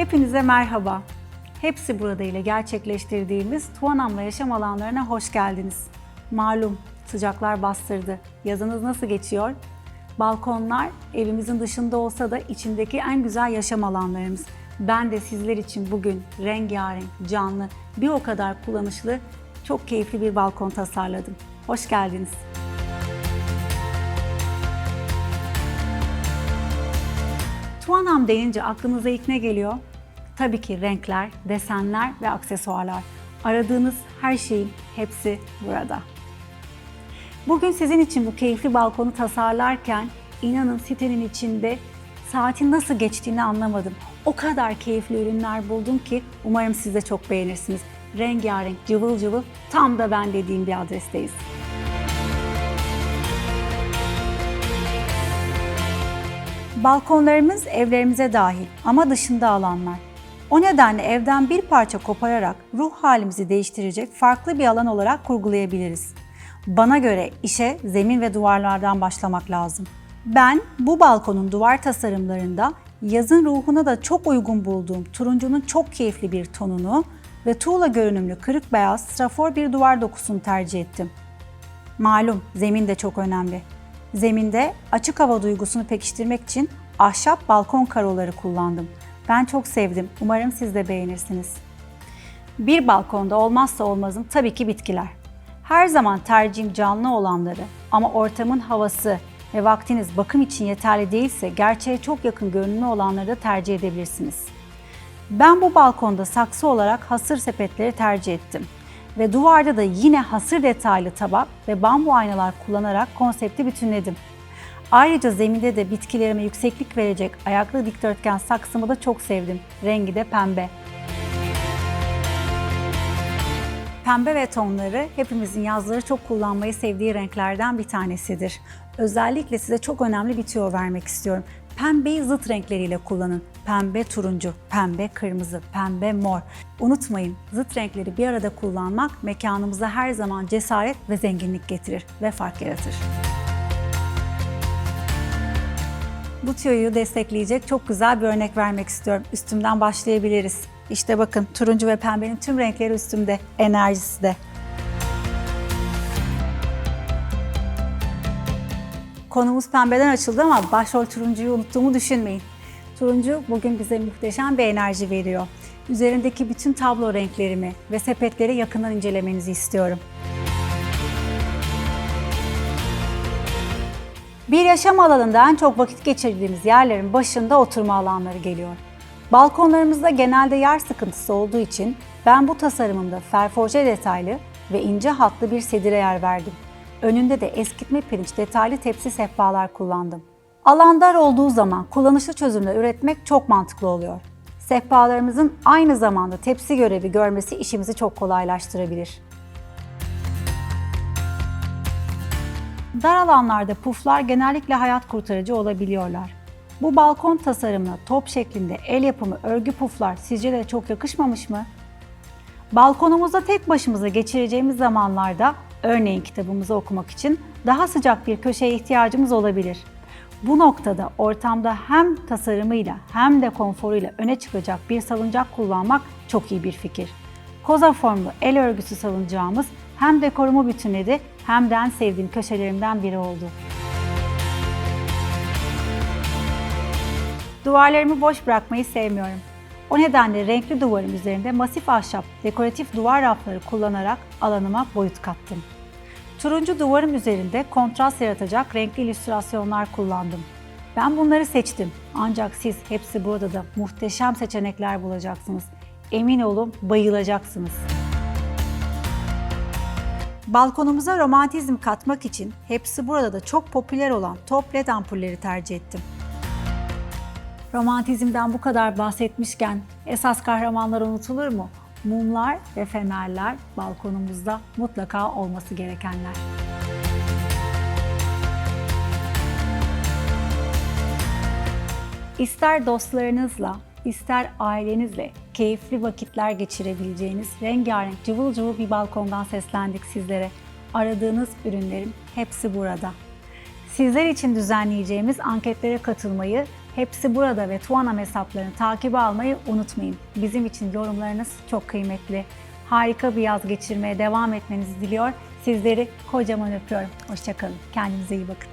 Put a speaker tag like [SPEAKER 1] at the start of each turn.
[SPEAKER 1] Hepinize merhaba. Hepsi burada ile gerçekleştirdiğimiz Tuanam'la yaşam alanlarına hoş geldiniz. Malum sıcaklar bastırdı. Yazınız nasıl geçiyor? Balkonlar evimizin dışında olsa da içindeki en güzel yaşam alanlarımız. Ben de sizler için bugün rengarenk, canlı, bir o kadar kullanışlı, çok keyifli bir balkon tasarladım. Hoş geldiniz. Tuanam deyince aklınıza ilk ne geliyor? Tabii ki renkler, desenler ve aksesuarlar. Aradığınız her şeyin hepsi burada. Bugün sizin için bu keyifli balkonu tasarlarken inanın sitenin içinde saatin nasıl geçtiğini anlamadım. O kadar keyifli ürünler buldum ki umarım siz de çok beğenirsiniz. Rengarenk, cıvıl cıvıl tam da ben dediğim bir adresteyiz. Balkonlarımız evlerimize dahil ama dışında alanlar. O nedenle evden bir parça kopararak ruh halimizi değiştirecek farklı bir alan olarak kurgulayabiliriz. Bana göre işe zemin ve duvarlardan başlamak lazım. Ben bu balkonun duvar tasarımlarında yazın ruhuna da çok uygun bulduğum turuncunun çok keyifli bir tonunu ve tuğla görünümlü kırık beyaz strafor bir duvar dokusunu tercih ettim. Malum zemin de çok önemli. Zeminde açık hava duygusunu pekiştirmek için ahşap balkon karoları kullandım. Ben çok sevdim. Umarım siz de beğenirsiniz. Bir balkonda olmazsa olmazım tabii ki bitkiler. Her zaman tercihim canlı olanları ama ortamın havası ve vaktiniz bakım için yeterli değilse gerçeğe çok yakın görünümlü olanları da tercih edebilirsiniz. Ben bu balkonda saksı olarak hasır sepetleri tercih ettim. Ve duvarda da yine hasır detaylı tabak ve bambu aynalar kullanarak konsepti bütünledim. Ayrıca zeminde de bitkilerime yükseklik verecek ayaklı dikdörtgen saksımı da çok sevdim. Rengi de pembe. Pembe ve tonları hepimizin yazları çok kullanmayı sevdiği renklerden bir tanesidir. Özellikle size çok önemli bir tüyo vermek istiyorum. Pembeyi zıt renkleriyle kullanın. Pembe turuncu, pembe kırmızı, pembe mor. Unutmayın zıt renkleri bir arada kullanmak mekanımıza her zaman cesaret ve zenginlik getirir ve fark yaratır. Bu tüyoyu destekleyecek çok güzel bir örnek vermek istiyorum. Üstümden başlayabiliriz. İşte bakın turuncu ve pembenin tüm renkleri üstümde, enerjisi de. Konumuz pembeden açıldı ama başrol turuncuyu unuttuğumu düşünmeyin. Turuncu bugün bize muhteşem bir enerji veriyor. Üzerindeki bütün tablo renklerimi ve sepetleri yakından incelemenizi istiyorum. Bir yaşam alanında en çok vakit geçirdiğimiz yerlerin başında oturma alanları geliyor. Balkonlarımızda genelde yer sıkıntısı olduğu için ben bu tasarımımda ferforje detaylı ve ince hatlı bir sedire yer verdim. Önünde de eskitme pirinç detaylı tepsi sehpalar kullandım. Alan dar olduğu zaman kullanışlı çözümler üretmek çok mantıklı oluyor. Sehpalarımızın aynı zamanda tepsi görevi görmesi işimizi çok kolaylaştırabilir. Dar alanlarda puflar genellikle hayat kurtarıcı olabiliyorlar. Bu balkon tasarımına top şeklinde el yapımı örgü puflar sizce de çok yakışmamış mı? Balkonumuzda tek başımıza geçireceğimiz zamanlarda örneğin kitabımızı okumak için daha sıcak bir köşeye ihtiyacımız olabilir. Bu noktada ortamda hem tasarımıyla hem de konforuyla öne çıkacak bir salıncak kullanmak çok iyi bir fikir. Koza formlu el örgüsü salıncağımız hem dekorumu bütünledi hem de en sevdiğim köşelerimden biri oldu. Duvarlarımı boş bırakmayı sevmiyorum. O nedenle renkli duvarım üzerinde masif ahşap dekoratif duvar rafları kullanarak alanıma boyut kattım. Turuncu duvarım üzerinde kontrast yaratacak renkli illüstrasyonlar kullandım. Ben bunları seçtim. Ancak siz hepsi burada da muhteşem seçenekler bulacaksınız. Emin olun bayılacaksınız. Balkonumuza romantizm katmak için hepsi burada da çok popüler olan top led ampulleri tercih ettim. Romantizmden bu kadar bahsetmişken esas kahramanlar unutulur mu? Mumlar ve fenerler balkonumuzda mutlaka olması gerekenler. İster dostlarınızla, ister ailenizle keyifli vakitler geçirebileceğiniz rengarenk cıvıl cıvıl bir balkondan seslendik sizlere. Aradığınız ürünlerin hepsi burada. Sizler için düzenleyeceğimiz anketlere katılmayı Hepsi burada ve Tuanam hesaplarını takibe almayı unutmayın. Bizim için yorumlarınız çok kıymetli. Harika bir yaz geçirmeye devam etmenizi diliyor. Sizleri kocaman öpüyorum. Hoşçakalın. Kendinize iyi bakın.